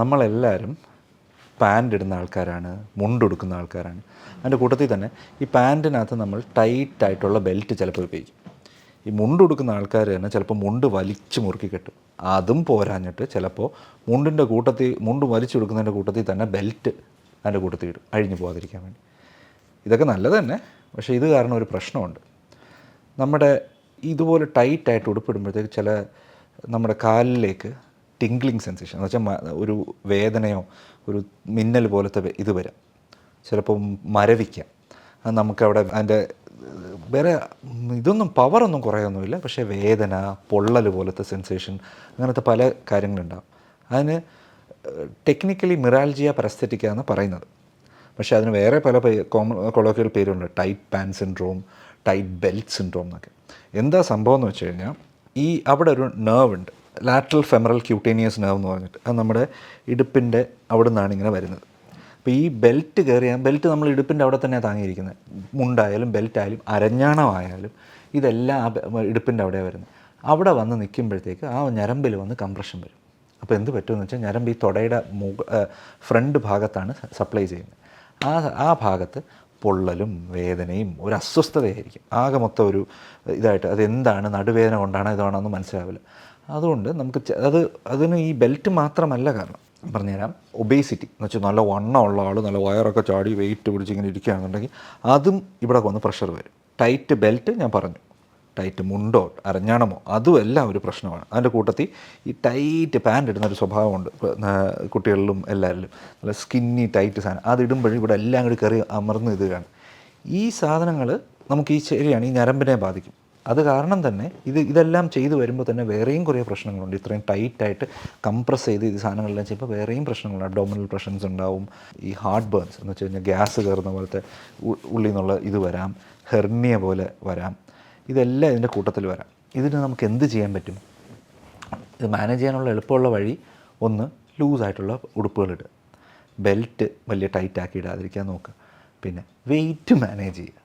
നമ്മളെല്ലാവരും പാന്റ് ഇടുന്ന ആൾക്കാരാണ് മുണ്ടുടുക്കുന്ന ആൾക്കാരാണ്. അതിന്റെ കൂട്ടത്തിൽ തന്നെ ഈ പാന്റിനകത്ത് നമ്മൾ ടൈറ്റായിട്ടുള്ള ബെൽറ്റ് ചിലപ്പോൾ ഉപയോഗിക്കും. ഈ മുണ്ടുടുക്കുന്ന ആൾക്കാർ തന്നെ ചിലപ്പോൾ മുണ്ട് വലിച്ചു മുറുക്കി കെട്ടും. അതും പോരാഞ്ഞിട്ട് ചിലപ്പോൾ മുണ്ടിന്റെ കൂട്ടത്തിൽ മുണ്ട് വലിച്ചു കൊടുക്കുന്നതിന്റെ കൂട്ടത്തിൽ തന്നെ ബെൽറ്റ് അതിന്റെ കൂട്ടത്തിൽ ഇടും അഴിഞ്ഞു പോകാതിരിക്കാൻ വേണ്ടി. ഇതൊക്കെ നല്ലത് തന്നെ പക്ഷേ ഇത് കാരണം ഒരു പ്രശ്നമുണ്ട്. നമ്മുടെ ഇതുപോലെ ടൈറ്റായിട്ട് ഉടുപ്പിടുമ്പോഴത്തേക്ക് ചില നമ്മുടെ കാലിലേക്ക് ടിങ്ക്ലിങ് സെൻസേഷൻ എന്ന് വെച്ചാൽ ഒരു വേദനയോ ഒരു മിന്നൽ പോലത്തെ ഇത് വരാം. ചിലപ്പം മരവിക്കാം. അത് നമുക്കവിടെ അതിന്റെ വേറെ ഇതൊന്നും പവറൊന്നും കുറയൊന്നുമില്ല. പക്ഷേ വേദന പൊള്ളൽ പോലത്തെ സെൻസേഷൻ അങ്ങനത്തെ പല കാര്യങ്ങളുണ്ടാവും. അതിന് ടെക്നിക്കലി മിറാൽജിയ പരസ്തറ്റിക്ക എന്ന് പറയുന്നത്. പക്ഷേ അതിന് വേറെ പല കോമൺ കൊളോക്കിയൽ പേരുണ്ട്. Tight pant syndrome tight belt syndrome എന്നൊക്കെ. എന്താ സംഭവം എന്ന് വെച്ച് കഴിഞ്ഞാൽ ഈ അവിടെ ഒരു നെർവ് ഉണ്ട്. ലാറ്ററൽ ഫെമറൽ ക്യൂട്ടേനിയസ് നെർവ് എന്ന് പറഞ്ഞിട്ട് അത് നമ്മുടെ ഇടുപ്പിന്റെ അവിടെ നിന്നാണ് ഇങ്ങനെ വരുന്നത്. അപ്പോൾ ഈ ബെൽറ്റ് കയറിയാൽ ബെൽറ്റ് നമ്മൾ ഇടുപ്പിന്റെ അവിടെ തന്നെ താങ്ങിയിരിക്കുന്നത്. മുണ്ടായാലും ബെൽറ്റ് ആയാലും അരഞ്ഞാണമായാലും ഇതെല്ലാം ആ ഇടുപ്പിന്റെ അവിടെ വരുന്നത്. അവിടെ വന്ന് നിൽക്കുമ്പോഴത്തേക്ക് ആ ഞരമ്പിൽ വന്ന് കംപ്രഷൻ വരും. അപ്പോൾ എന്ത് പറ്റുമെന്ന് വെച്ചാൽ ഞരമ്പ് ഈ തുടയുടെ മുക ഫ്രണ്ട് ഭാഗത്താണ് സപ്ലൈ ചെയ്യുന്നത്. ആ ആ ഭാഗത്ത് പൊള്ളലും വേദനയും ഒരു അസ്വസ്ഥതയായിരിക്കും. ആകെ മൊത്തം ഒരു ഇതായിട്ട് അതെന്താണ്? നടുവേദന കൊണ്ടാണ്? ഇതാണോ എന്ന് മനസ്സിലാവില്ല. അതുകൊണ്ട് നമുക്ക് അത് അതിന് ഈ ബെൽറ്റ് മാത്രമല്ല കാരണം. പറഞ്ഞുതരാം. ഒബേസിറ്റി എന്ന് വെച്ചാൽ നല്ല വണ്ണമുള്ള ആൾ നല്ല വയറൊക്കെ ചാടി വെയിറ്റ് പിടിച്ച് ഇങ്ങനെ ഇരിക്കുകയാണെന്നുണ്ടെങ്കിൽ അതും ഇവിടെ വന്ന് പ്രഷർ വരും. ടൈറ്റ് ബെൽറ്റ് ഞാൻ പറഞ്ഞു. ടൈറ്റ് മുണ്ടോ അരഞ്ഞാണമോ അതും എല്ലാം ഒരു പ്രശ്നമാണ്. അതിന്റെ കൂട്ടത്തിൽ ഈ ടൈറ്റ് പാന്റ് ഇടുന്ന ഒരു സ്വഭാവമുണ്ട് കുട്ടികളിലും എല്ലാവരിലും നല്ല സ്കിന്നി ടൈറ്റ് സാധനം. അതിടുമ്പോഴും ഇവിടെ എല്ലാം കൂടി കയറി അമർന്ന് ഇതുകയാണ് ഈ സാധനങ്ങൾ നമുക്ക് ഈ ശരിയാണ് ഈ ഞരമ്പിനെ ബാധിക്കും. അത് കാരണം തന്നെ ഇത് ഇതെല്ലാം ചെയ്തു വരുമ്പോൾ തന്നെ വേറെയും കുറേ പ്രശ്നങ്ങളുണ്ട്. ഇത്രയും ടൈറ്റായിട്ട് കംപ്രസ് ചെയ്ത് ഈ സാധനങ്ങളെല്ലാം ചെയ്യുമ്പോൾ വേറെയും പ്രശ്നങ്ങളുണ്ട്. അബ്ഡോമിനൽ പ്രഷൻസ് ഉണ്ടാവും ഈ ഹാർട്ട് ബേൺസ് എന്ന് വെച്ച് കഴിഞ്ഞാൽ ഗ്യാസ് കയറുന്ന പോലത്തെ ഉള്ളിൽ നിന്നുള്ള ഇത് വരാം ഹെർണിയ പോലെ വരാം. ഇതെല്ലാം ഇതിന്റെ കൂട്ടത്തിൽ വരാം. ഇതിന് നമുക്ക് എന്ത് ചെയ്യാൻ പറ്റും? ഇത് മാനേജ് ചെയ്യാനുള്ള എളുപ്പമുള്ള വഴി ഒന്ന് ലൂസായിട്ടുള്ള ഉടുപ്പുകൾ ഇടുക ബെൽറ്റ് വലിയ ടൈറ്റാക്കി ഇടാതിരിക്കാൻ നോക്കുക. പിന്നെ വെയിറ്റ് മാനേജ് ചെയ്യുക.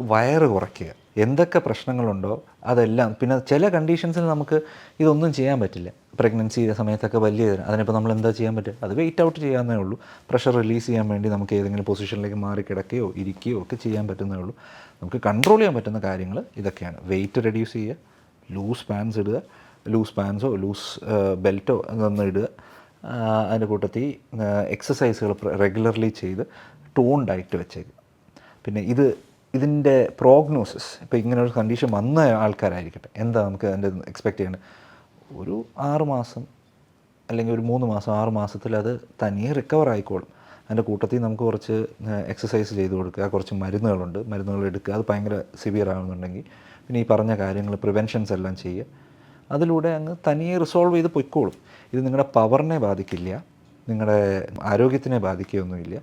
വയറ് കുറയ്ക്കുക. എന്തൊക്കെ പ്രശ്നങ്ങളുണ്ടോ അതെല്ലാം. പിന്നെ ചില കണ്ടീഷൻസിൽ നമുക്ക് ഇതൊന്നും ചെയ്യാൻ പറ്റില്ല. പ്രഗ്നൻസി സമയത്തൊക്കെ വലിയ അതിനിപ്പോൾ നമ്മൾ എന്താ ചെയ്യാൻ പറ്റുക? അത് വെയിറ്റ് ഔട്ട് ചെയ്യാവുന്നേ ഉള്ളൂ. പ്രഷർ റിലീസ് ചെയ്യാൻ വേണ്ടി നമുക്ക് ഏതെങ്കിലും പൊസിഷനിലേക്ക് മാറി കിടക്കുകയോ ഇരിക്കുകയോ ഒക്കെ ചെയ്യാൻ പറ്റുന്നേ ഉള്ളൂ. നമുക്ക് കൺട്രോൾ ചെയ്യാൻ പറ്റുന്ന കാര്യങ്ങൾ ഇതൊക്കെയാണ്. വെയിറ്റ് റെഡ്യൂസ് ചെയ്യുക ലൂസ് പാൻസ് ഇടുക ലൂസ് പാൻസോ ലൂസ് ബെൽറ്റോ നിന്ന് ഇടുക. അതിന്റെ കൂട്ടത്തിൽ എക്സസൈസുകൾ റെഗുലർലി ചെയ്ത് ടോൺ ഡയറ്റ് വെച്ചേക്കുക. പിന്നെ ഇത് ഇതിന്റെ പ്രോഗ്നോസിസ് ഇപ്പോൾ ഇങ്ങനെ ഒരു കണ്ടീഷൻ വന്ന ആൾക്കാരായിരിക്കട്ടെ. എന്താ നമുക്ക് അതിന്റെ എക്സ്പെക്റ്റ് ചെയ്യേണ്ടത്? ഒരു ആറ് മാസം അല്ലെങ്കിൽ ഒരു മൂന്ന് മാസം ആറ് മാസത്തിൽ അത് തനിയെ റിക്കവർ ആയിക്കോളും. അതിന്റെ കൂട്ടത്തിൽ നമുക്ക് കുറച്ച് എക്സസൈസ് ചെയ്ത് കൊടുക്കുക. കുറച്ച് മരുന്നുകളുണ്ട്. മരുന്നുകൾ എടുക്കുക. അത് ഭയങ്കര സിവിയർ ആകുന്നുണ്ടെങ്കിൽ പിന്നെ ഈ പറഞ്ഞ കാര്യങ്ങൾ പ്രിവെൻഷൻസ് എല്ലാം ചെയ്യുക. അതിലൂടെ അങ്ങ് തനിയെ റിസോൾവ് ചെയ്ത് പൊയ്ക്കോളും. ഇത് നിങ്ങളുടെ പവറിനെ ബാധിക്കില്ല. നിങ്ങളുടെ ആരോഗ്യത്തിനെ ബാധിക്കുകയൊന്നുമില്ല.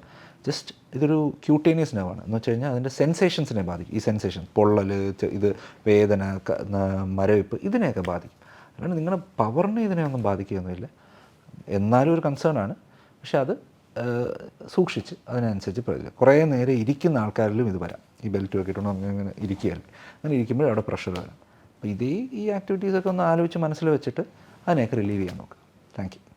ജസ്റ്റ് ഇതൊരു ക്യൂട്ടേനിയസ് നെർവാണ് എന്ന് വെച്ച് കഴിഞ്ഞാൽ അതിന്റെ സെൻസേഷൻസിനെ ബാധിക്കും. ഈ സെൻസേഷൻ പൊള്ളൽ ഇത് വേദന മരവിപ്പ് ഇതിനെയൊക്കെ ബാധിക്കും. അല്ലാണ്ട് നിങ്ങളുടെ പവറിനെ ഇതിനെയൊന്നും ബാധിക്കുകയൊന്നുമില്ല. എന്നാലും ഒരു കൺസേൺ ആണ്. പക്ഷേ അത് സൂക്ഷിച്ച് അതിനനുസരിച്ച് പ്രയോഗിക്കുക കുറേ നേരം ഇരിക്കുന്ന ആൾക്കാരിലും ഇത് വരാം. ഈ ബെൽറ്റ് ഒക്കെ അങ്ങനെ ഇങ്ങനെ ഇരിക്കുകയല്ലേ അങ്ങനെ ഇരിക്കുമ്പോൾ അവിടെ പ്രഷർ വരാം. അപ്പോൾ ഇതേ ഈ ആക്ടിവിറ്റീസൊക്കെ ഒന്ന് ആലോചിച്ച് മനസ്സിൽ വെച്ചിട്ട് അതിനെയൊക്കെ റിലീവ് ചെയ്യാൻ നോക്കുക. താങ്ക്